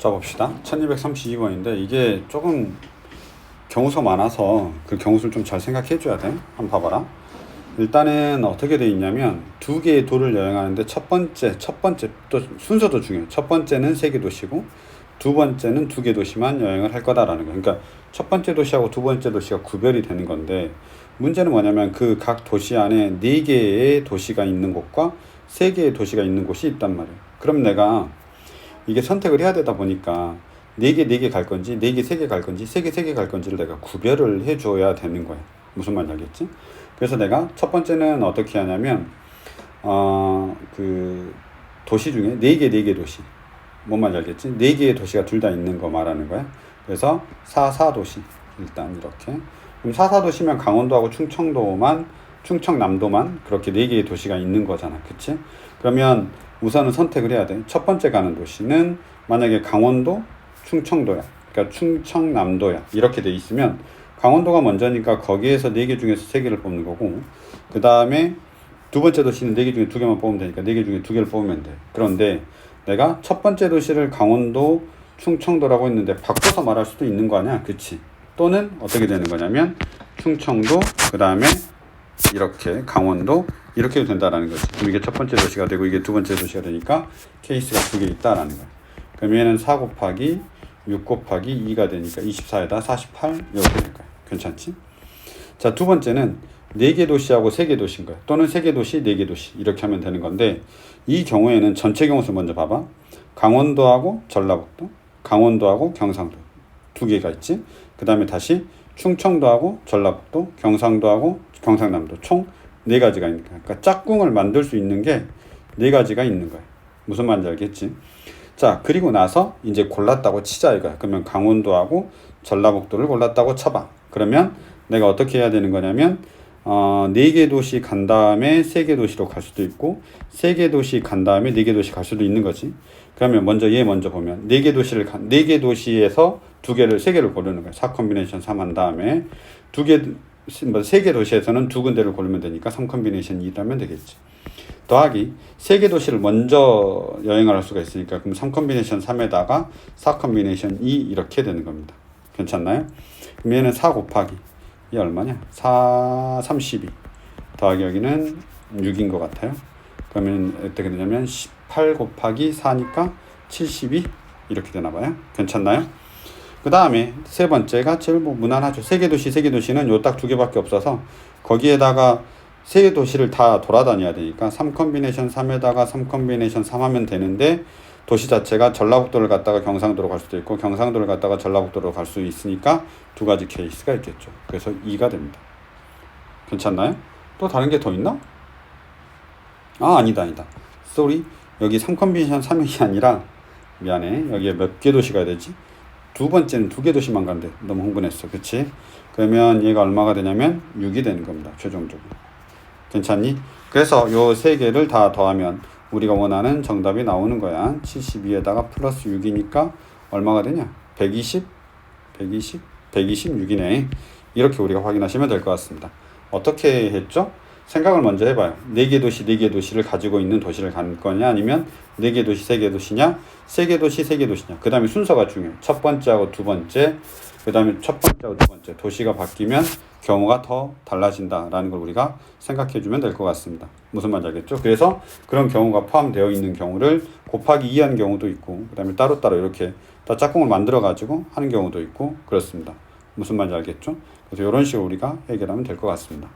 자 봅시다. 1232번인데 이게 조금 경우수가 많아서 그 경우수를 좀 잘 생각해 줘야 돼. 한번 봐봐라. 일단은 어떻게 돼 있냐면 두 개의 도를 여행하는데 첫 번째, 첫 번째 또 순서도 중요해. 첫 번째는 세 개 도시고 두 번째는 두 개 도시만 여행을 할 거다라는 거야. 그러니까 첫 번째 도시하고 두 번째 도시가 구별이 되는 건데 문제는 뭐냐면 그 각 도시 안에 네 개의 도시가 있는 곳과 세 개의 도시가 있는 곳이 있단 말이야. 그럼 내가 이게 선택을 해야 되다 보니까 네 개 네 개 갈 건지 네 개 세 개 갈 건지 세 개 세 개 갈 건지를 내가 구별을 해줘야 되는 거야. 무슨 말인지 알겠지? 그래서 내가 첫 번째는 어떻게 하냐면 어 그 도시 중에 네 개 네 개 도시 뭔 말인지 알겠지? 네 개의 도시가 둘 다 있는 거 말하는 거야. 그래서 사사 도시 일단 이렇게 그럼 사사 도시면 강원도하고 충청도만 충청남도만 그렇게 네 개의 도시가 있는 거잖아, 그치? 그러면 우선은 선택을 해야 돼. 첫 번째 가는 도시는 만약에 강원도, 충청도야. 그러니까 충청남도야. 이렇게 돼 있으면 강원도가 먼저니까 거기에서 네 개 중에서 세 개를 뽑는 거고 그 다음에 두 번째 도시는 네 개 중에 두 개만 뽑으면 되니까 네 개 중에 두 개를 뽑으면 돼. 그런데 내가 첫 번째 도시를 강원도, 충청도라고 했는데 바꿔서 말할 수도 있는 거 아니야, 그치? 또는 어떻게 되는 거냐면 충청도, 그 다음에 이렇게 강원도 이렇게 해도 된다라는 거지. 그럼 이게 첫 번째 도시가 되고 이게 두 번째 도시가 되니까 케이스가 두 개 있다라는 거야. 그럼 얘는 4 곱하기 6 곱하기 2가 되니까 24에다 48 이렇게 될 거야. 괜찮지? 자, 두 번째는 네개 도시하고 세개 도시인 거야. 또는 세개 도시, 네개 도시 이렇게 하면 되는 건데 이 경우에는 전체 경우수 먼저 봐봐. 강원도하고 전라북도, 강원도하고 경상도 두 개가 있지. 그 다음에 다시 충청도 하고 전라북도, 경상도 하고 경상남도 총 네 가지가 있는 거야. 그러니까 짝꿍을 만들 수 있는 게 네 가지가 있는 거야. 무슨 말인지 알겠지? 자, 그리고 나서 이제 골랐다고 치자 이거야. 그러면 강원도하고 전라북도를 골랐다고 쳐봐. 그러면 내가 어떻게 해야 되는 거냐면 어, 네개 도시 간 다음에 세개 도시로 갈 수도 있고 세개 도시 간 다음에 네개 도시 갈 수도 있는 거지. 그러면 먼저 얘 먼저 보면 네개 도시를 간네개 도시에서 두 개를 세 개를 고르는 거야. 4 컨비네이션 3 한 다음에 두 개 뭐세개 도시에서는 두 군데를 고르면 되니까 3 컨비네이션 2라면 되겠지. 더하기 세 개 도시를 먼저 여행을 할 수가 있으니까 그럼 3 컨비네이션 3에다가 4 컨비네이션 2 이렇게 되는 겁니다. 괜찮나요? 얘는 4 곱하기 이 얼마냐? 4 32 더하기 여기는 6인 것 같아요. 그러면 어떻게 되냐면 18 곱하기 4니까 72 이렇게 되나 봐요. 괜찮나요? 그 다음에 세 번째가 제일 뭐 무난하죠. 세계 도시, 세계 도시는 요 딱 두 개밖에 없어서 거기에다가 세개 도시를 다 돌아다녀야 되니까 3 컨비네이션 3에다가 3 컨비네이션 3 하면 되는데 도시 자체가 전라북도를 갔다가 경상도로 갈 수도 있고 경상도를 갔다가 전라북도로 갈 수 있으니까 두 가지 케이스가 있겠죠. 그래서 2가 됩니다. 괜찮나요? 또 다른 게 더 있나? 아 아니다 아니다. 쏘리 여기 3 컨비네이션 3이 아니라 미안해 여기에 몇 개 도시가 되지? 두 번째는 두 개 도시만 간대. 너무 흥분했어. 그치? 그러면 얘가 얼마가 되냐면 6이 되는 겁니다. 최종적으로. 괜찮니? 그래서 요 세 개를 다 더하면 우리가 원하는 정답이 나오는 거야. 72에다가 플러스 6이니까 얼마가 되냐? 120? 120? 126이네. 이렇게 우리가 확인하시면 될 것 같습니다. 어떻게 했죠? 생각을 먼저 해봐요. 네 개 도시, 네 개 도시를 가지고 있는 도시를 갈 거냐, 아니면 네 개 도시, 세 개 도시냐, 세 개 도시, 세 개 도시냐. 그 다음에 순서가 중요해. 첫 번째하고 두 번째, 그 다음에 첫 번째하고 두 번째. 도시가 바뀌면 경우가 더 달라진다라는 걸 우리가 생각해 주면 될 것 같습니다. 무슨 말인지 알겠죠? 그래서 그런 경우가 포함되어 있는 경우를 곱하기 2한 경우도 있고, 그 다음에 따로따로 이렇게 다 짝꿍을 만들어 가지고 하는 경우도 있고, 그렇습니다. 무슨 말인지 알겠죠? 그래서 이런 식으로 우리가 해결하면 될 것 같습니다.